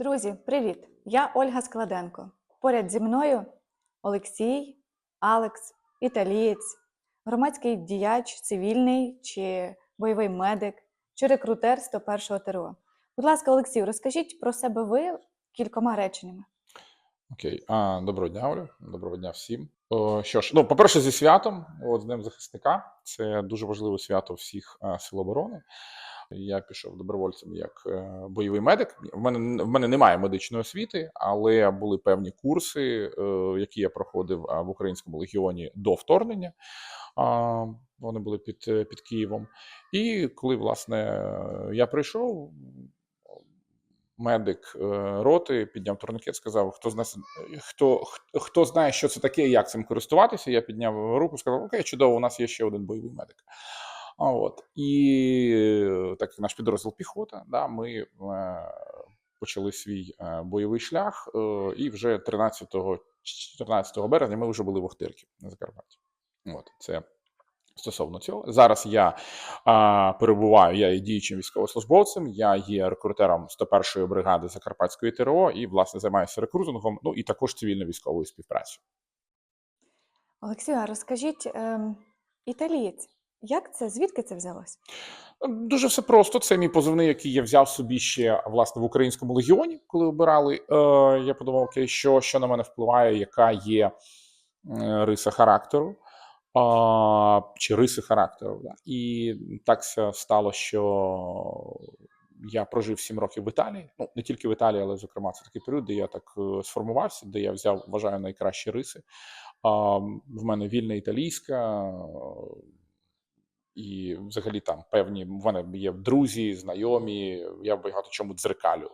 Друзі, привіт! Я Ольга Складенко. Поряд зі мною Олексій, Алекс, італієць, громадський діяч, цивільний чи бойовий медик, чи рекрутер 101-го ТРО. Будь ласка, Олексій, розкажіть про себе ви кількома реченнями. Окей, а, доброго дня, Олю. Доброго дня всім. О, що ж, ну, по-перше, зі святом, от з Днем захисника. Це дуже важливе свято всіх а, сил оборони. Я пішов добровольцем як е, бойовий медик. В мене в мене немає медичної освіти, але були певні курси, е, які я проходив в українському легіоні до вторгнення. Вони були під, е, під Києвом. І коли власне я прийшов, медик роти підняв турнікет, сказав: хто з нас хто, хто, хто знає, що це таке, як цим користуватися. Я підняв руку, сказав: Окей, чудово, у нас є ще один бойовий медик. От і е, так як наш підрозділ піхота, да, ми е, почали свій е, бойовий шлях, е, і вже 13 14 березня ми вже були в Охтирці на Закарпатті. От це стосовно цього. Зараз я а, перебуваю, я є діючим військовослужбовцем, я є рекрутером 101-ї бригади Закарпатської ТРО і, власне, займаюся рекрутингом, ну і також цивільно-військовою співпрацею. Олексію, а розкажіть, ем, італієць, як це? Звідки це взялось? Дуже все просто. Це мій позивний, який я взяв собі ще власне в українському легіоні, коли обирали. Е, я подумав, окей, що, що на мене впливає, яка є риса характеру. А, чи риси характеру. Да. І так стало, що я прожив 7 років в Італії. Ну, не тільки в Італії, але, зокрема, це такий період, де я так е, сформувався, де я взяв, вважаю, найкращі риси. А, в мене вільна італійська. І взагалі там певні в мене є друзі, знайомі. Я багато чому дзеркалю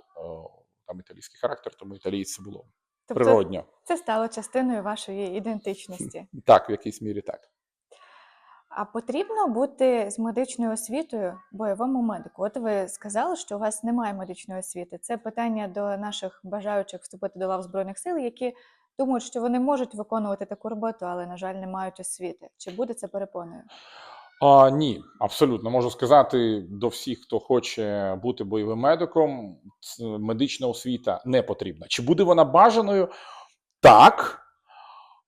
там італійський характер, тому італієць це було Тобто природньо. це стало частиною вашої ідентичності. Так, в якійсь мірі так. А потрібно бути з медичною освітою бойовому медику. От ви сказали, що у вас немає медичної освіти. Це питання до наших бажаючих вступити до лав збройних сил, які думають, що вони можуть виконувати таку роботу, але на жаль, не мають освіти. Чи буде це перепоною? А, ні, абсолютно можу сказати до всіх, хто хоче бути бойовим медиком, медична освіта не потрібна. Чи буде вона бажаною? Так.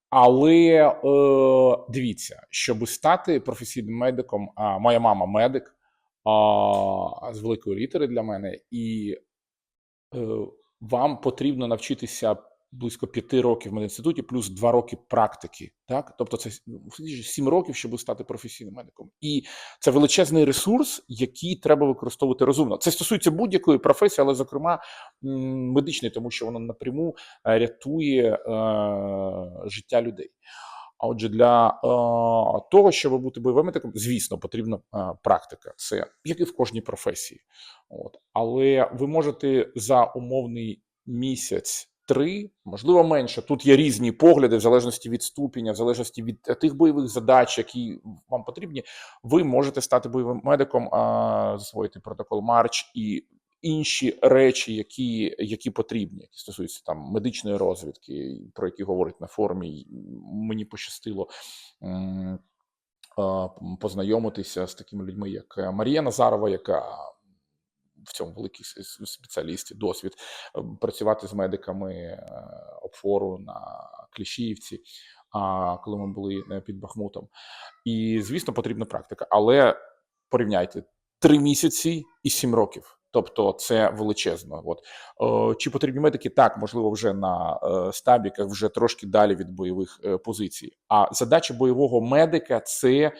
Але е, дивіться, щоб стати професійним медиком, а моя мама медик а, з великої літери для мене, і е, вам потрібно навчитися близько п'яти років в медінституті, плюс два роки практики. Так, тобто це ну, сім років, щоб стати професійним медиком, і це величезний ресурс, який треба використовувати розумно. Це стосується будь-якої професії, але зокрема медичної, тому що воно напряму е, рятує е, життя людей. А отже, для е, того, щоб бути бойовим медиком, звісно, потрібна е, практика. Це як і в кожній професії. От. Але ви можете за умовний місяць. Три, можливо, менше. Тут є різні погляди, в залежності від ступеня, в залежності від е, тих бойових задач, які вам потрібні. Ви можете стати бойовим медиком, а, засвоїти протокол Марч і інші речі, які, які потрібні, які стосуються там медичної розвідки, про які говорять на форумі. Мені пощастило познайомитися з такими людьми, як е, Марія Назарова, яка в цьому великий с- с- спеціаліст, досвід е, працювати з медиками е, опфору на Кліщіївці, а коли ми були е, під Бахмутом. І звісно, потрібна практика. Але порівняйте три місяці і сім років. Тобто це величезно. От чи потрібні медики? Так, можливо, вже на стабіках, вже трошки далі від бойових позицій. А задача бойового медика це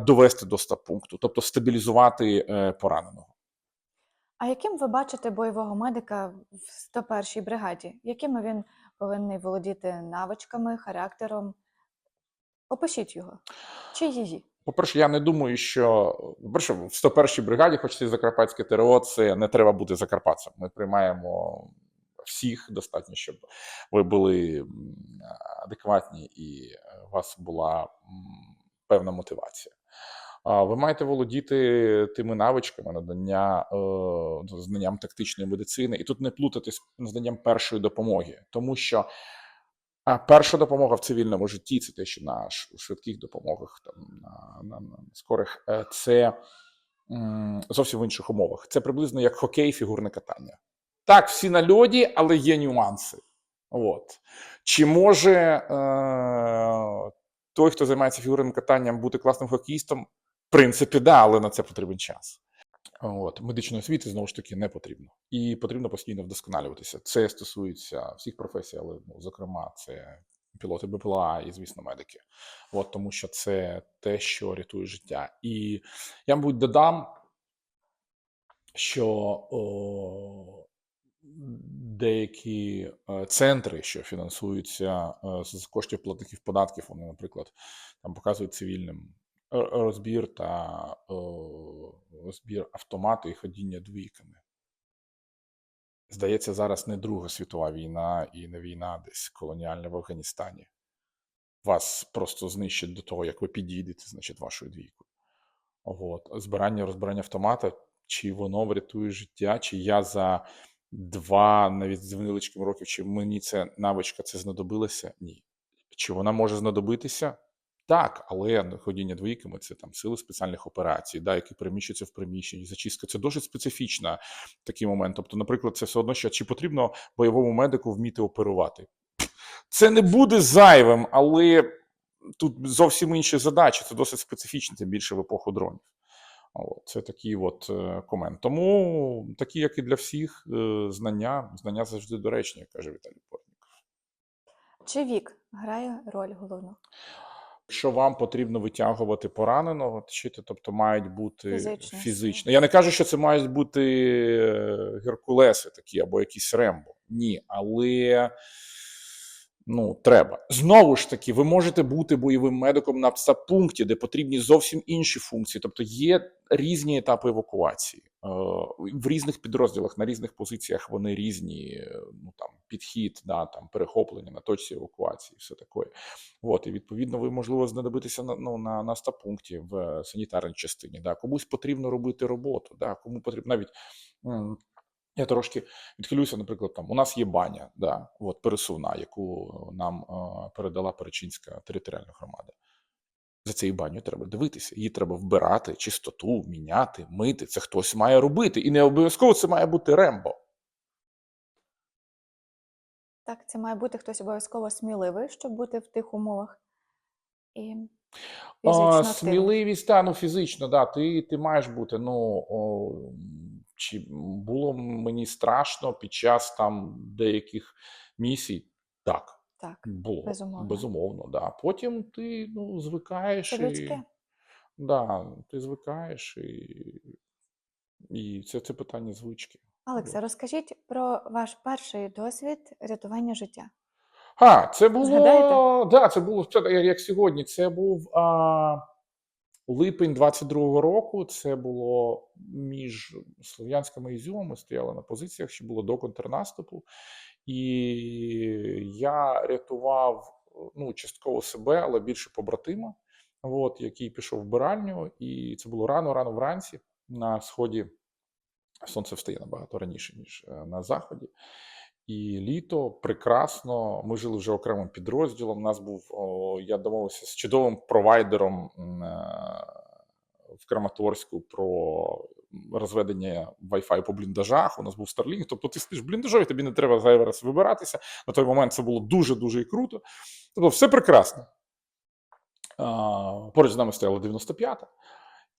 довести до стаб-пункту, тобто стабілізувати пораненого. А яким ви бачите бойового медика в 101-й бригаді? Якими він повинен володіти навичками, характером? Опишіть його чи її. По-перше, я не думаю, що по-перше, в 101-й бригаді, хоч це Закарпатське ТРО, це не треба бути закарпатцем. Ми приймаємо всіх достатньо, щоб ви були адекватні і у вас була певна мотивація. Ви маєте володіти тими навичками надання е, знанням тактичної медицини, і тут не плутати з знанням першої допомоги, тому що а перша допомога в цивільному житті це те, що на швидких допомогах, там на, на, на скорих, е, це м, зовсім в інших умовах. Це приблизно як хокей, фігурне катання. Так, всі на льоді, але є нюанси. От. Чи може е, той, хто займається фігурним катанням, бути класним хокеїстом? В принципі, да, але на це потрібен час. От, медичної освіти знову ж таки не потрібно. І потрібно постійно вдосконалюватися. Це стосується всіх професій, але ну, зокрема, це пілоти БПЛА і, звісно, медики. От, тому що це те, що рятує життя. І я, мабуть, додам, що о, деякі е, центри, що фінансуються е, з коштів платників податків, вони, наприклад, там показують цивільним розбір та розбір автомату і ходіння двійками. Здається, зараз не Друга світова війна і не війна десь колоніальна в Афганістані. Вас просто знищать до того, як ви підійдете, значить, вашою двійкою. От. Збирання розбирання автомата, чи воно врятує життя, чи я за два, навіть з невеличким років, чи мені ця навичка це знадобилася? Ні. Чи вона може знадобитися? Так, але ходіння двійками це там сили спеціальних операцій, да, які переміщуються в приміщенні. Зачистка це дуже специфічна такий момент. Тобто, наприклад, це все одно, що чи потрібно бойовому медику вміти оперувати. Це не буде зайвим, але тут зовсім інші задачі. Це досить специфічно, тим більше в епоху дронів. Це такий от е, комент. Тому такі, як і для всіх, е, знання, знання завжди доречні, каже Віталій Портнік. Чи вік грає роль головну? Якщо вам потрібно витягувати пораненого, вчити, тобто мають бути Фізичні фізично. Я не кажу, що це мають бути е, геркулеси такі або якісь рембо. Ні, але ну, треба. Знову ж таки, ви можете бути бойовим медиком на пункті, де потрібні зовсім інші функції. Тобто є різні етапи евакуації. Е, В різних підрозділах на різних позиціях вони різні. е, Ну там підхід, да, там перехоплення на точці евакуації, все таке. От, і відповідно, ви можливо знадобитися на ну, на, на стаб-пункті в е, санітарній частині. Да. Комусь потрібно робити роботу, да, кому потрібно навіть. Я трошки відхилюся, наприклад, там у нас є баня, да, от пересувна, яку нам е, передала Перечинська територіальна громада. За цією баню треба дивитися. Її треба вбирати, чистоту, міняти, мити. Це хтось має робити. І не обов'язково це має бути рембо. Так, це має бути хтось обов'язково сміливий, щоб бути в тих умовах. І А, сміливість, та, ну фізично, да, ти, ти маєш бути. Ну, о, чи було мені страшно під час там деяких місій? Так, Так, було. безумовно. Безумовно, да. Потім ти ну, звикаєш. це і, да, ти звикаєш, і, і це, це питання звички. Олекса, розкажіть про ваш перший досвід рятування життя. А, це було. Згадаєте? Да, це було як, сьогодні. Це був а, липень 22-го року. Це було між Слов'янськом і Ізюмом. Ми стояли на позиціях, ще було до контрнаступу. І я рятував ну, частково себе, але більше побратима, от, який пішов в биральню. І це було рано, рано вранці на сході. Сонце встає набагато раніше, ніж е, на заході. І літо прекрасно. Ми жили вже окремим підрозділом. У нас був я домовився з чудовим провайдером е, в Краматорську про розведення Wi-Fi по бліндажах. У нас був Starlink. Тобто ти спиш бліндажові, тобі не треба зайвий раз вибиратися. На той момент це було дуже дуже круто. Тобто, все прекрасно. Поруч з нами стояла 95-та.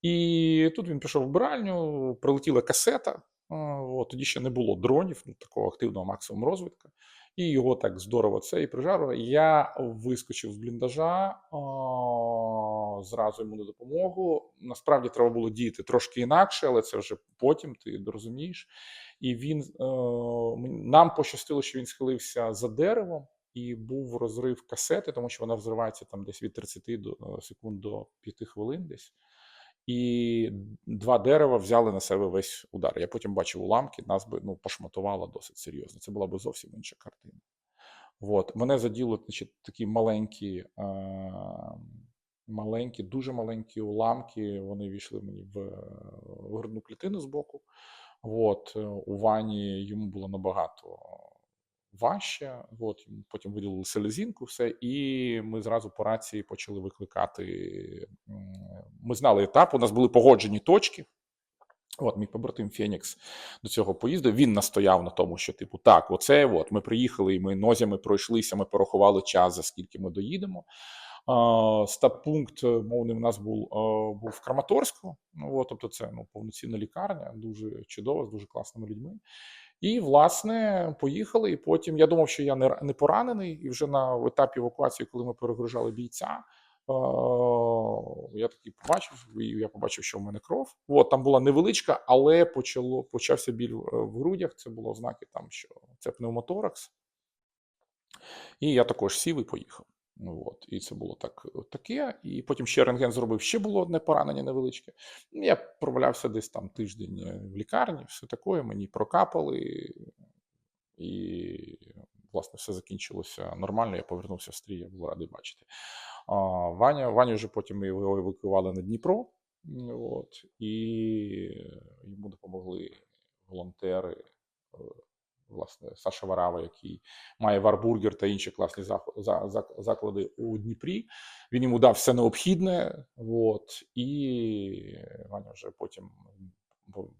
І тут він пішов в биральню, прилетіла касета. От, тоді ще не було дронів, ну, такого активного максимум розвитку. І його так здорово це і прижарило. Я вискочив з бліндажа, а, зразу йому на допомогу. Насправді треба було діяти трошки інакше, але це вже потім ти розумієш. І він е, м- нам пощастило, що він схилився за деревом, і був розрив касети, тому що вона взривається там десь від 30 до, е, секунд до 5 хвилин десь. І два дерева взяли на себе весь удар. Я потім бачив уламки, нас би ну, пошматувало досить серйозно. Це була би зовсім інша картина. От. Мене заділи значить, такі маленькі, е, маленькі, дуже маленькі уламки. Вони війшли мені в, в грудну клітину з боку. От. У вані йому було набагато важче. От. Потім виділили селезінку, все, і ми зразу по рації почали викликати. Ми знали етап, у нас були погоджені точки. От мій побратим Фенікс до цього поїздив. Він настояв на тому, що типу, так, оце от ми приїхали, і ми нозями пройшлися, ми порахували час, за скільки ми доїдемо. Стаб-пункт мовний у нас був, був в Краматорську. Ну, от, тобто, це ну, повноцінна лікарня, дуже чудова, з дуже класними людьми. І, власне, поїхали. І потім я думав, що я не, не поранений, і вже на етапі евакуації, коли ми перегружали бійця. Я такий побачив, і я побачив, що в мене кров. От там була невеличка, але почало почався біль в в грудях. Це було ознаки там, що це пневмоторакс. І я також сів і поїхав. Ну, От, і це було так, таке. І потім ще рентген зробив, ще було одне поранення невеличке. Ну, Я провалявся десь там тиждень е, в лікарні, все таке, мені прокапали, і, власне, все закінчилося нормально. Я повернувся в стрій, я був радий бачити. А, Ваня, Ваню вже потім його евакуювали на Дніпро. От, і йому допомогли волонтери. Власне, Саша Варава, який має Варбургер та інші класні заклади у Дніпрі. Він йому дав все необхідне. От, і Ваня вже потім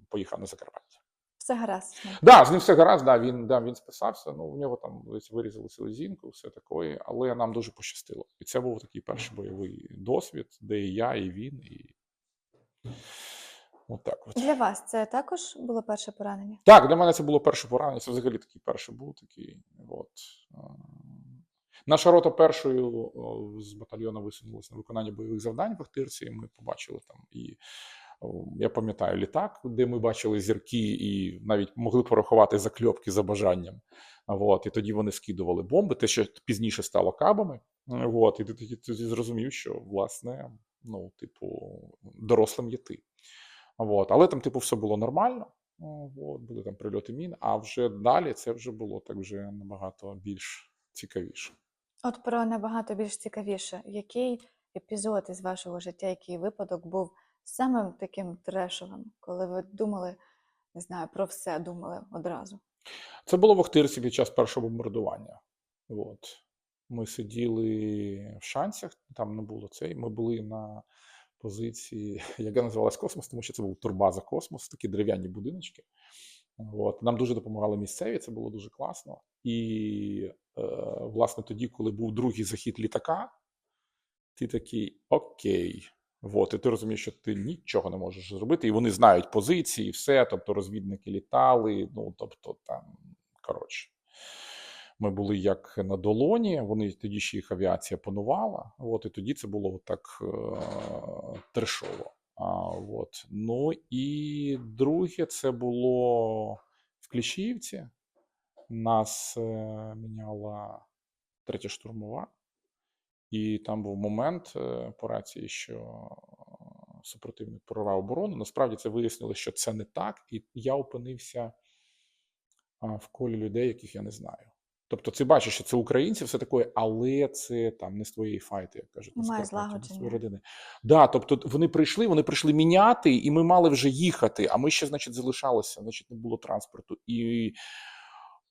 поїхав на Закарпаття. Все гаразд. Да, з ним все гаразд, да, він, да, він списався. Ну, в нього там десь вирізали селезінку, все таке, але нам дуже пощастило. І це був такий перший бойовий досвід, де і я, і він, і. От так от. Для вас це також було перше поранення? Так, для мене це було перше поранення. Це взагалі такий перший був такий. От. е. Наша рота першою з батальйону висунулася на виконання бойових завдань в Ахтирці. і Ми побачили там і я пам'ятаю літак, де ми бачили зірки і навіть могли порахувати закльопки за бажанням. От, і тоді вони скидували бомби, те, що пізніше стало кабами. От, і ти тоді зрозумів, що власне, ну, типу, дорослим є ти. От, але там, типу, все було нормально. От, були там прильоти мін, а вже далі це вже було так вже набагато більш цікавіше. От про набагато більш цікавіше, який епізод із вашого життя, який випадок був самим таким трешовим, коли ви думали, не знаю, про все думали одразу? Це було в Охтирці під час першого бомбардування. От. Ми сиділи в шанцях, там не було цей. Ми були на позиції, яка називалась Космос, тому що це був турбаза Космос, такі дерев'яні будиночки. От. Нам дуже допомагали місцеві, це було дуже класно. І, е, власне, тоді, коли був другий захід літака, ти такий окей. От, і ти розумієш, що ти нічого не можеш зробити, і вони знають позиції, і все. Тобто розвідники літали. Ну тобто, там коротше. Ми були як на долоні, вони тоді ще їх авіація панувала. От, і тоді це було так е- трешово. А, от. Ну і друге, це було в Кліщіївці. Нас е- міняла третя штурмова. І там був момент е, по рації, що супротивник прорвав оборону. Насправді це вияснилось, що це не так, і я опинився в колі людей, яких я не знаю. Тобто, ти бачиш, що це українці, все таке, але це там не з твоєї файти, як кажуть, Немає злагодження. родини. Да, тобто вони прийшли, вони прийшли міняти, і ми мали вже їхати. А ми ще, значить, залишалися, значить, не було транспорту. І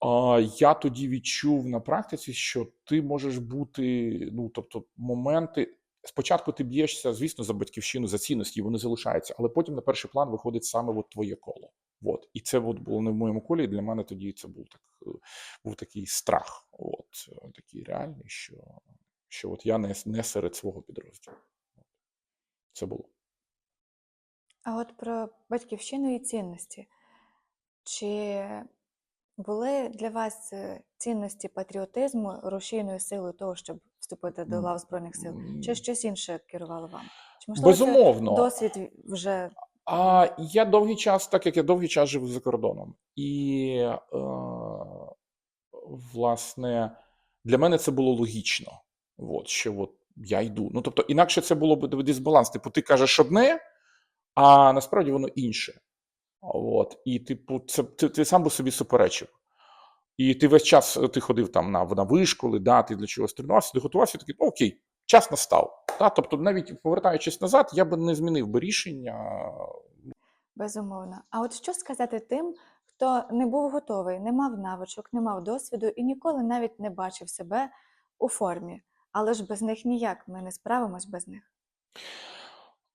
а, я тоді відчув на практиці, що ти можеш бути, ну тобто, моменти. Спочатку ти б'єшся, звісно, за батьківщину, за цінності, вони залишаються, але потім на перший план виходить саме от твоє коло. От. І це от було не в моєму колі. І для мене тоді це був так, е, був такий страх, от е, такий реальний, що, що от я не, не серед свого підрозділу. Це було. А от про батьківщину і цінності. Чи були для вас е, цінності патріотизму рушійною силою того, щоб вступити до лав Збройних сил? Чи щось інше керувало вам? Чи можливо це досвід вже А я довгий час, так як я довгий час жив за кордоном, і е, власне для мене це було логічно. От, що от я йду. Ну тобто, інакше це було б дисбаланс. Типу, ти кажеш одне, а насправді воно інше. От, і, типу, це ти, ти сам би собі суперечив. І ти весь час е, ти ходив там на, на вишколи, да, ти для чогось тренувався, ти готувався, такий, ну окей, час настав. Та, тобто, навіть повертаючись назад, я би не змінив би рішення. безумовно? А от що сказати тим, хто не був готовий, не мав навичок, не мав досвіду і ніколи навіть не бачив себе у формі, але ж без них ніяк ми не справимось без них.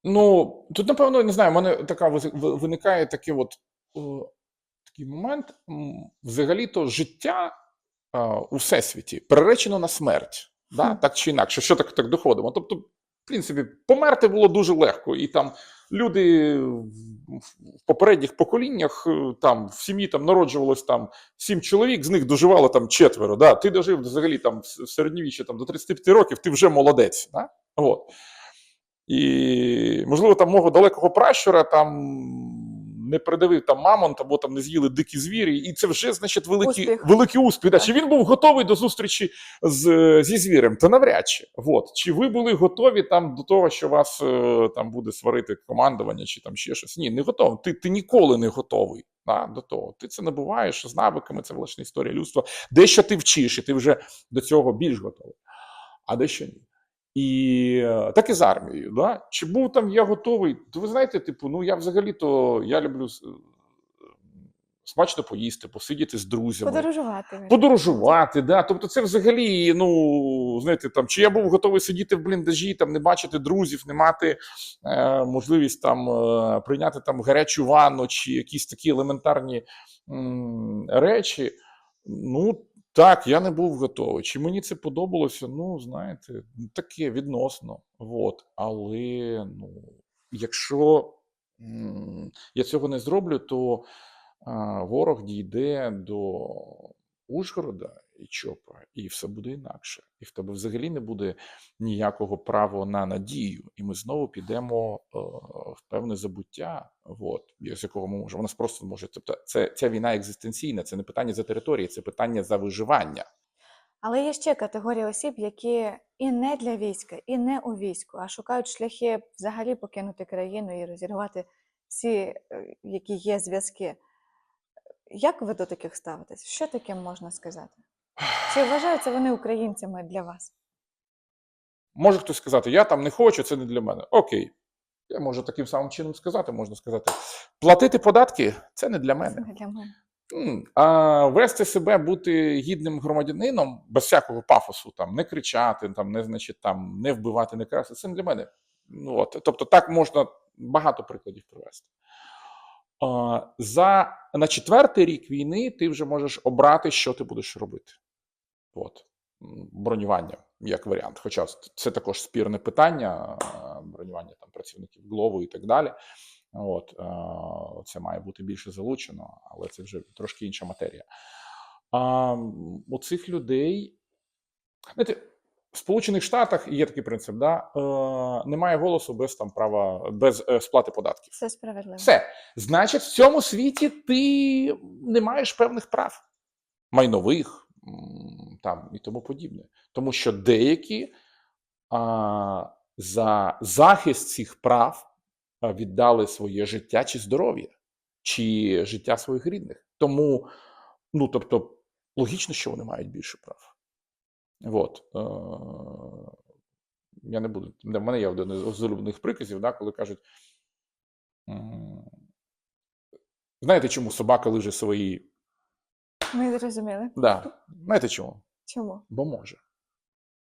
Ну, тут, напевно, не знаю, в мене така виникає такий от о, такий момент. Взагалі-то життя у всесвіті переречено на смерть, да? Так чи інакше, що так, так доходимо. Тобто, в принципі, померти було дуже легко, і там люди в попередніх поколіннях е, там в сім'ї там народжувалось там сім чоловік, з них доживало там четверо. Да? Ти дожив взагалі там в с- в середньовіччі там, до 35 років, ти вже молодець. Да? От. І, можливо, там мого далекого пращура там не придавив там мамонт, або там не з'їли дикі звірі, і це вже, значить, великий Успіх. великий успіх. Да. Чи він був готовий до зустрічі з, зі звірем? Та навряд чи. От. Чи ви були готові там до того, що вас е, там буде сварити командування, чи там ще щось? Ні, не готовий. Ти, ти ніколи не готовий да, до того. Ти це набуваєш з навиками, це власне історія людства. Дещо ти вчиш, і ти вже до цього більш готовий, а дещо ні. І так і з армією. Да? Чи був там я готовий? То ви знаєте, типу, ну я взагалі-то я люблю е, смачно поїсти, посидіти з друзями. Подорожувати. Подорожувати, да. Тобто, це взагалі, ну знаєте, там чи я був готовий сидіти в бліндажі, там не бачити друзів, не мати е, можливість там е, прийняти там гарячу ванну чи якісь такі елементарні м, речі. Ну так, я не був готовий. Чи мені це подобалося? Ну, знаєте, таке відносно. Вот. Але ну, якщо я цього не зроблю, то а, ворог дійде до Ужгорода і Чопа, і все буде інакше. І в тебе взагалі не буде ніякого права на надію. І ми знову підемо е, в певне забуття, от, з якого ми можемо. У нас просто може. Тобто, це ця війна екзистенційна, це не питання за території, це питання за виживання. Але є ще категорія осіб, які і не для війська, і не у війську, а шукають шляхи взагалі покинути країну і розірвати всі, е, які є зв'язки. Як ви до таких ставитесь? Що таким можна сказати? Чи вважаються вони українцями для вас? Може хтось сказати, я там не хочу, це не для мене. Окей. Я можу таким самим чином сказати, можна сказати, платити податки це не для Це мене. не для мене. А вести себе, бути гідним громадянином без всякого пафосу, там не кричати, там не значить, там не вбивати, не красти. Це не для мене. Ну, от. Тобто, так можна багато прикладів привести. За на четвертий рік війни ти вже можеш обрати, що ти будеш робити. От. Бронювання як варіант. Хоча це також спірне питання, бронювання там працівників ГЛОВу і так далі. От, е, це має бути більше залучено, але це вже трошки інша матерія. А, у цих людей, знаєте, в Сполучених Штатах є такий принцип: да, е, немає голосу без там права, без е, сплати податків. Все справедливо. Все. Значить, в цьому світі ти не маєш певних прав майнових там і тому подібне. Тому що деякі а, за захист цих прав віддали своє життя чи здоров'я, чи життя своїх рідних. Тому, ну тобто, логічно, що вони мають більше прав. От. Е, я не буду. В мене є один з улюблених приказів, да, коли кажуть. Знаєте, чому собака лиже свої. Ми зрозуміли. Да. Знаєте чому? Чому? Бо може.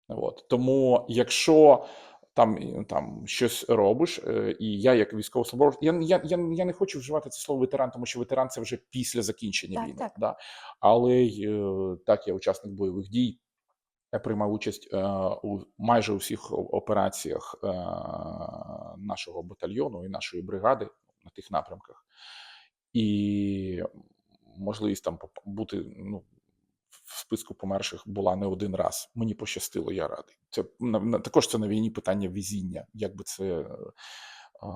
От. Тому, якщо там, там щось робиш, е, і я, як військовослужбовець, я, я, я, я не хочу вживати це слово ветеран, тому що ветеран це вже після закінчення Так, війни. так. Да? Але е, так, я учасник бойових дій. Я приймав участь е, у майже у всіх операціях е, нашого батальйону і нашої бригади на тих напрямках. І можливість там бути ну, списку померших була не один раз. Мені пощастило, я радий. Це також це на війні питання везіння, як би це е,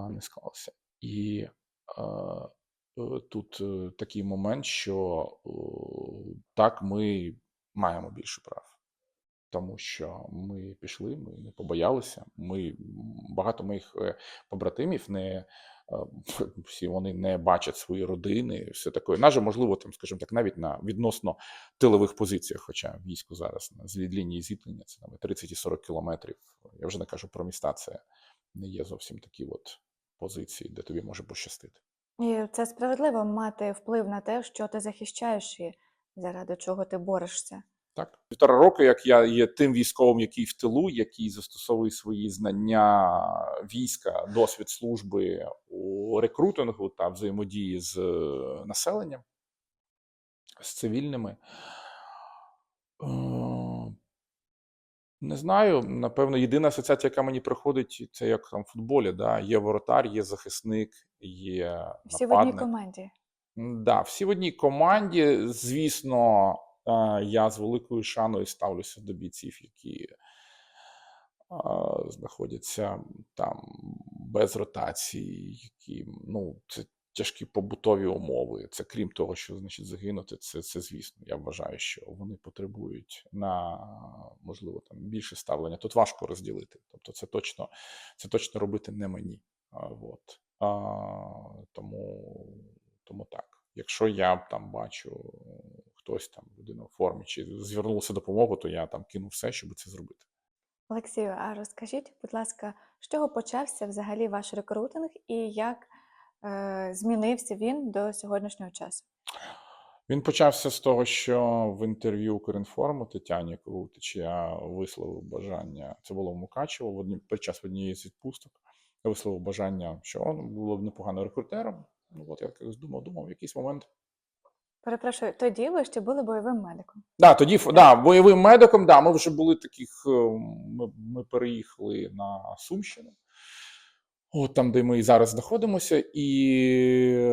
не склалося. І е, тут е, такий момент, що так ми маємо більше прав. Тому що ми пішли, ми не побоялися. Ми багато моїх побратимів не всі вони не бачать свої родини, все таке. Наже, можливо, там, скажімо так, навіть на відносно тилових позиціях, хоча військо зараз з лінії зіткнення це там 30 і 40 кілометрів. Я вже не кажу про міста, це не є зовсім такі от позиції, де тобі може пощастити. І це справедливо мати вплив на те, що ти захищаєш і заради чого ти борешся. Так, півтора року, як я є тим військовим, який в тилу, який застосовує свої знання війська, досвід служби у рекрутингу та взаємодії з е, населенням, з цивільними. Е, Не знаю. Напевно, єдина асоціація, яка мені приходить, це як там в футболі. Да? Є воротар, є захисник, є Всі в одній команді. Да, всі в одній команді. Звісно, я з великою шаною ставлюся до бійців, які знаходяться там без ротації, які ну, це тяжкі побутові умови. Це крім того, що значить загинути, це, це звісно. Я вважаю, що вони потребують на можливо там більше ставлення. Тут важко розділити. Тобто, це точно, це точно робити не мені. От. А, тому, тому так. Якщо я там бачу хтось там людина в формі чи звернулася допомогу, то я там кину все, щоб це зробити. Олексію, а розкажіть, будь ласка, з чого почався взагалі ваш рекрутинг і як е, змінився він до сьогоднішнього часу? Він почався з того, що в інтерв'ю Укрінформу Тетяні Крутич я висловив бажання. Це було в Мукачево в одні, під час однієї з відпусток. Я висловив бажання, що он було б непогано рекрутером. Ну от я думав, думав, в якийсь момент. Перепрошую, тоді ви ще були бойовим медиком. Да, тоді да, бойовим медиком, да, ми вже були таких. е, Ми, ми переїхали на Сумщину. От там, де ми і зараз знаходимося, і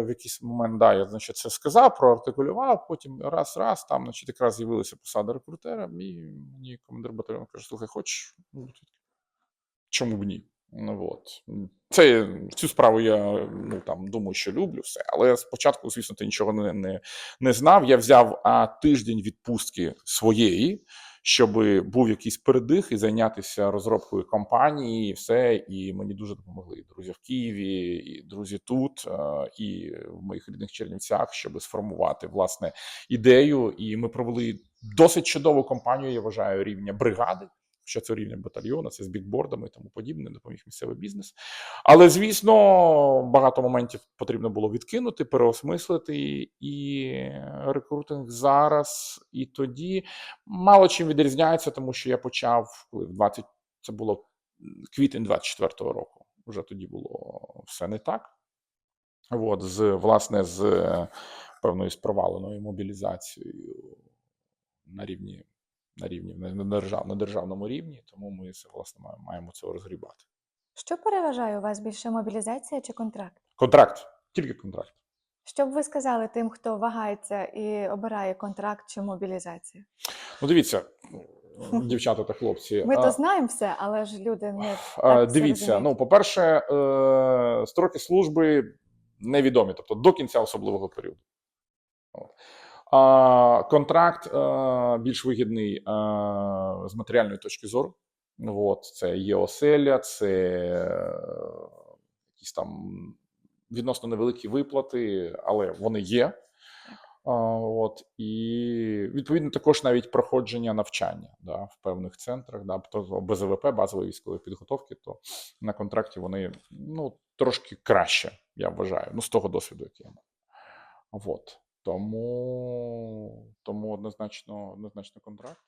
в якийсь момент, да, я значить, це сказав, проартикулював, потім раз, раз, там, значить, якраз з'явилася посада рекрутера, і мені командир батальйону каже: слухай, хочеш? Ну, Чому б ні? Ну, от. Це цю справу я ну, там, думаю, що люблю все. Але спочатку, звісно, ти нічого не, не, не знав. Я взяв а, тиждень відпустки своєї, щоб був якийсь передих і зайнятися розробкою компанії, і все. І мені дуже допомогли і друзі в Києві, і друзі тут, е, і в моїх рідних Чернівцях, щоб сформувати власне ідею. І ми провели досить чудову компанію, я вважаю, рівня бригади. Що це рівня батальйону, це з бікбордами і тому подібне, допоміг місцевий бізнес. Але звісно, багато моментів потрібно було відкинути, переосмислити, і рекрутинг зараз і тоді мало чим відрізняється, тому що я почав, коли в 20, це було квітень 24-го року. Вже тоді було все не так. От, з власне з певною з проваленою мобілізацією на рівні на рівні на, держав, на державному рівні, тому ми це власне маємо, це розгрібати. Що переважає у вас більше мобілізація чи контракт? Контракт, тільки контракт. Що б ви сказали тим, хто вагається і обирає контракт чи мобілізацію? Ну, дивіться, дівчата та хлопці. Ми а, то знаємо все, але ж люди не так дивіться, розуміють. ну, по-перше, е, строки служби невідомі, тобто до кінця особливого періоду. Контракт е, більш вигідний е, з матеріальної точки зору. От, це є оселя, це е, якісь там відносно невеликі виплати, але вони є. От і відповідно також навіть проходження навчання да, в певних центрах, да, то БЗВП, базової військової підготовки, то на контракті вони ну трошки краще, я вважаю. Ну, з того досвіду, який я мав. От. Тому, тому однозначно, однозначно контракт.